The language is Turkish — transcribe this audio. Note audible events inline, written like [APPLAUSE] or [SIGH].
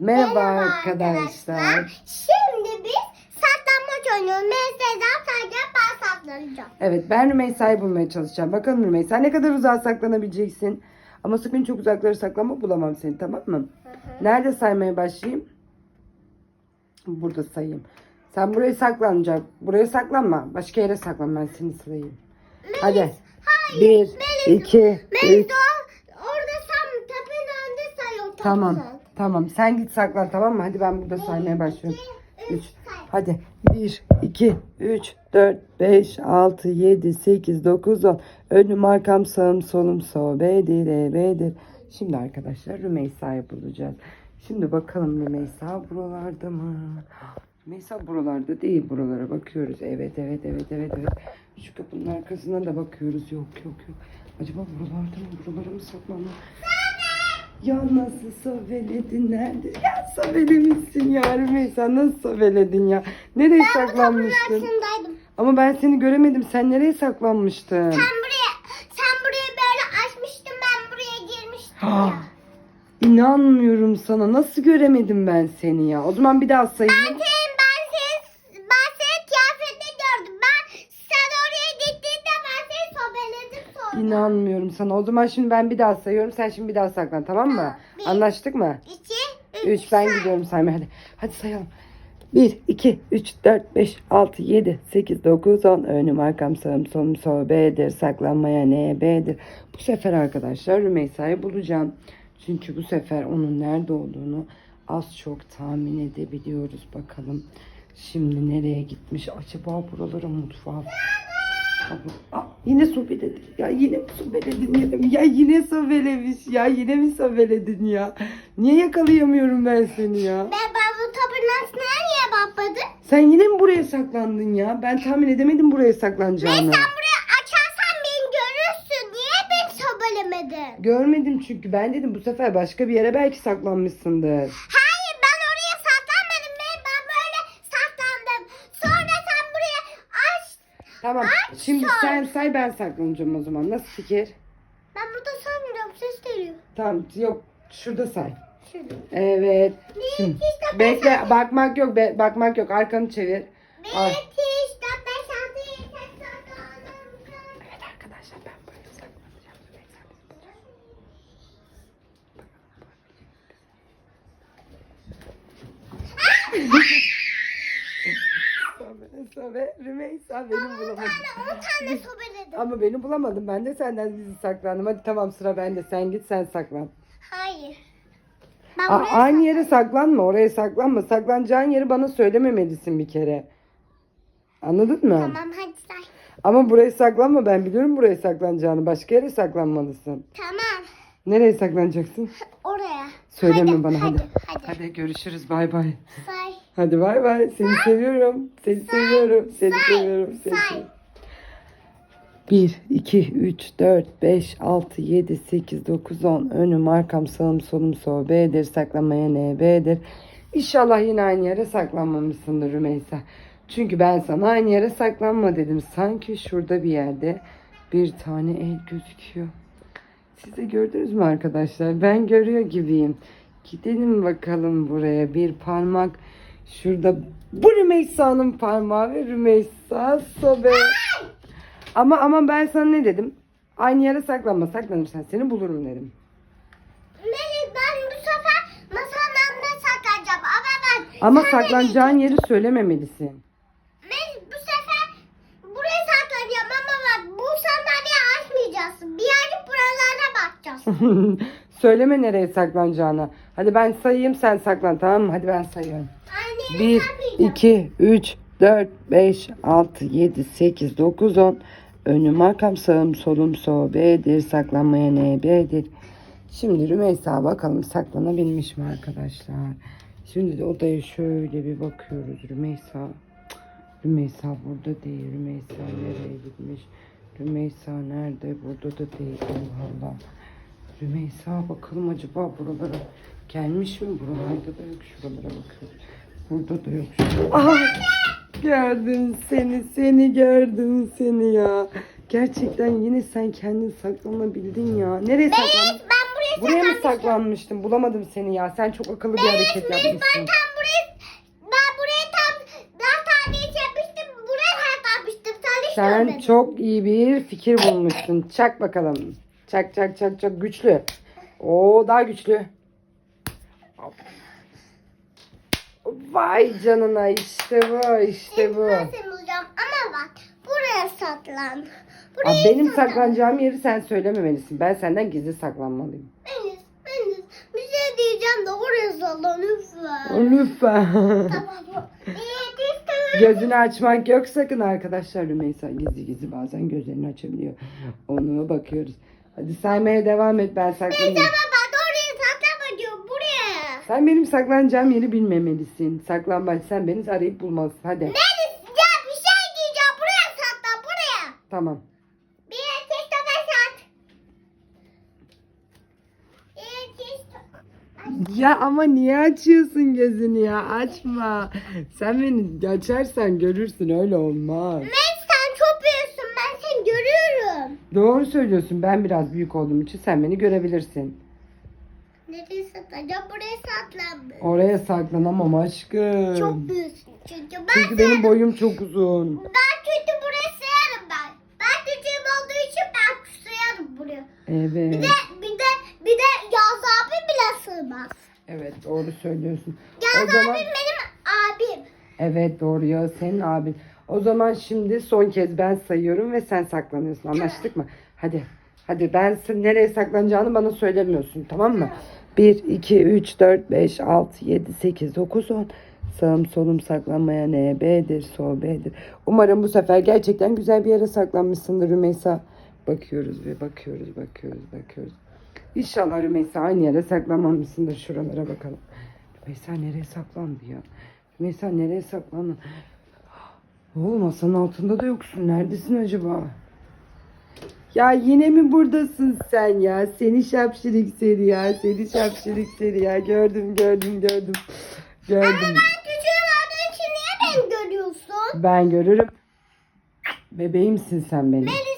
Merhaba arkadaşlar. Şimdi biz saklanmaç oynuyoruz. Mesela sadece ben saklanacağım. Evet ben Rümeysa'yı bulmaya çalışacağım. Bakalım Rümeysa ne kadar uzağa saklanabileceksin. Ama sakın çok uzakları saklanma bulamam seni tamam mı? Nerede saymaya başlayayım? Burada sayayım. Sen buraya saklanacak. Buraya saklanma. Başka yere saklan ben seni sırayım. Hadi. Bir, iki, Melis üç. o- orada sen tepenin önünde sayıyor. Tamam. Tamam. Sen git saklan tamam mı? Hadi ben burada saymaya başlıyorum. İki, 3. üç, say. Hadi. 1, 2, 3, 4, 5, 6, 7, 8, 9, 10. Önüm arkam sağım solum sobedir ebedir. Şimdi arkadaşlar Rümeysa'yı bulacağız. Şimdi bakalım Rümeysa buralarda mı? Rümeysa buralarda değil. Buralara bakıyoruz. Evet evet evet evet evet. Şu kapının arkasına da bakıyoruz. Yok yok yok. Acaba buralarda mı? Buralara mı saklanma? Ya nasıl sobeledin nerede? Ya sobelemişsin ya Rümeysa nasıl sobeledin ya? Nereye saklanmıştın? Karşındaydım. Ama ben seni göremedim. Sen nereye saklanmıştın? Sen buraya, sen burayı böyle açmıştın ben buraya girmiştim Ah, ya. İnanmıyorum sana. Nasıl göremedim ben seni ya? O zaman bir daha sayayım. Ben senin, ben senin kıyafetini gördüm. Ben sen oraya gittiğinde ben seni sobeledim sonra. İnanmıyorum sana. O zaman şimdi ben bir daha sayıyorum. Sen şimdi bir daha saklan tamam mı? Bir. Anlaştık mı? İki, üç, 3 ben say. gidiyorum saymaya hadi. Hadi sayalım. 1, 2, 3, 4, 5, 6, 7, 8, 9, 10. Önüm arkam sağım solum sol B'dir. Saklanmaya ne B'dir. Bu sefer arkadaşlar Rümeysa'yı bulacağım. Çünkü bu sefer onun nerede olduğunu az çok tahmin edebiliyoruz bakalım. Şimdi nereye gitmiş? Acaba buralara mutfağa Yine sobeledin. Ya yine mi sobeledin? Yine, ya yine sobelemiş. Ya yine mi sobeledin ya? Niye yakalayamıyorum ben seni ya? Ben, ben bu tapınakçıya niye bakmadın? Sen yine mi buraya saklandın ya? Ben tahmin edemedim buraya saklanacağını. Sen buraya açarsan beni görürsün. Niye beni sobelemedin? Görmedim çünkü. Ben dedim bu sefer başka bir yere belki saklanmışsındır. Hayır Tamam. Ay, Şimdi sor. sen say ben saklanacağım o zaman. Nasıl fikir? Ben burada sanmıyorum. Ses geliyor. Tamam. Yok. Şurada say. Şurada. Evet. Bir, Şimdi, iki, bekle. altı. Bakmak yok. Be, bakmak yok. Arkanı çevir. Bir, Ay. iki, beş, altı, yedi, on. Evet arkadaşlar ben böyle saklanacağım. Sobe, sobe, Rümeysa beni bulamadı. Ben on tane sobeledim. Ama beni bulamadım. Ben de senden gizli saklandım. Hadi tamam sıra bende. Sen git sen saklan. Hayır. Ben A- buraya aynı yere saklanma. Oraya saklanma. Saklanacağın yeri bana söylememelisin bir kere. Anladın mı? Tamam hadi say. Ama buraya saklanma. Ben biliyorum buraya saklanacağını. Başka yere saklanmalısın. Tamam. Nereye saklanacaksın? Oraya. Söyleme hadi, bana hadi. Hadi. hadi. Hadi görüşürüz. Bay bay. Say. Hadi bay bay. Seni seviyorum. Seni seviyorum. Seni seviyorum. Seni seviyorum. 1, 2, 3, 4, 5, 6, 7, 8, 9, 10. Önüm, arkam, sağım, solum, sol. B'dir. Saklanmaya ne? B'dir. İnşallah yine aynı yere saklanmamışsındır Rümeysa. Çünkü ben sana aynı yere saklanma dedim. Sanki şurada bir yerde bir tane el gözüküyor. Siz de gördünüz mü arkadaşlar? Ben görüyor gibiyim. Gidelim bakalım buraya. Bir parmak şurada. Bu Rümeysa'nın parmağı ve Rümeysa sobe. Ama ama ben sana ne dedim? Aynı yere saklanma. Saklanırsan seni bulurum dedim. Melih ben bu sefer masanın önüne saklanacağım. Ama ben... Ama sen saklanacağın yeri söylememelisin. Melih bu sefer buraya saklanacağım ama bak bu sandalyeyi açmayacaksın. Birazcık buralara bakacağız. [LAUGHS] Söyleme nereye saklanacağını. Hadi ben sayayım sen saklan tamam mı? Hadi ben sayıyorum. Anne 1, 2, 3, 4, 5, 6, 7, 8, 9, 10. Önüm arkam sağım solum sol B'dir. Saklanmaya ne B'dir. Şimdi Rümeysa bakalım saklanabilmiş mi arkadaşlar. Şimdi de odaya şöyle bir bakıyoruz. Rümeysa. Rümeysa burada değil. Rümeysa nereye gitmiş? Rümeysa nerede? Burada da değil. Allah Allah. Rümeysa bakalım acaba buralara gelmiş mi? Buralarda da yok. Şuralara bakıyorum. Burada da yok. Aha! Gördüm seni, seni gördüm seni ya. Gerçekten yine sen kendin saklanabildin ya. Nereye saklandın? Ben buraya Buraya mı saklanmıştım. saklanmıştın? Bulamadım seni ya. Sen çok akıllı bir hareket yapmışsın. ben tam buraya ben buraya tam ben tane yapmıştım. Buraya saklanmıştım. Sen çok iyi bir fikir bulmuşsun. Çak bakalım. Çak çak çak çak güçlü. Oo daha güçlü. Vay canına işte bu işte bu. Nasıl bulacağım ama bak buraya saklan. Aa, Buraya benim saklan. saklanacağım yeri sen söylememelisin. Ben senden gizli saklanmalıyım. Melis, Melis bir şey diyeceğim de oraya saklan lütfen. Lütfen. tamam. Gözünü açmak yok sakın arkadaşlar. Rümeysa gizli gizli bazen gözlerini açabiliyor. Onu bakıyoruz. Hadi saymaya devam et ben saklanayım. Tamam bak oraya saklama diyor buraya. Sen benim saklanacağım yeri bilmemelisin. Saklanmaç sen beni arayıp bulmalısın. Hadi. Melis ya bir şey diyeceğim buraya saklan buraya. Tamam. Bir ateş tokat at. Bir ateş. Ya ama niye açıyorsun gözünü ya? Açma. Sen beni açarsan görürsün öyle olmaz. Melis sen çok büyüksün ben seni görüyorum. Doğru söylüyorsun. Ben biraz büyük olduğum için sen beni görebilirsin. Nereye saklanacağım buraya saklanma. Oraya saklanamam aşkım. Çok büyüksün çünkü ben Çünkü benim boyum çok uzun. Ben çünkü buraya sığarım ben. Ben küçüğüm olduğu için ben sığarım buraya. Bir Evet. de bir de bir de Yaz abi bile sığmaz. Evet doğru söylüyorsun. Yaz O zaman abi benim abim. evet doğru ya senin abin. O zaman şimdi son kez ben sayıyorum ve sen saklanıyorsun. Anlaştık mı? Hadi. Hadi ben sen nereye saklanacağını bana söylemiyorsun tamam mı? 1, 2, 3, 4, 5, 6, 7, 8, 9, 10. Sağım solum saklanmaya ne B'dir, sol B'dir. Umarım bu sefer gerçekten güzel bir yere saklanmışsındır Rümeysa. Bakıyoruz ve bakıyoruz, bakıyoruz, bakıyoruz. İnşallah Rümeysa aynı yere saklanmamışsındır. Şuralara bakalım. Rümeysa nereye saklandı ya? Rümeysa nereye saklandın? Oo, masanın altında da yoksun. Neredesin acaba? Ya yine mi buradasın sen ya? Seni şapşirik seni ya. Seni şapşirik seni ya. Gördüm gördüm gördüm. Gördüm. Ben küçüğüm olduğu için niye beni görüyorsun? Ben görürüm. Bebeğimsin sen benim. Melis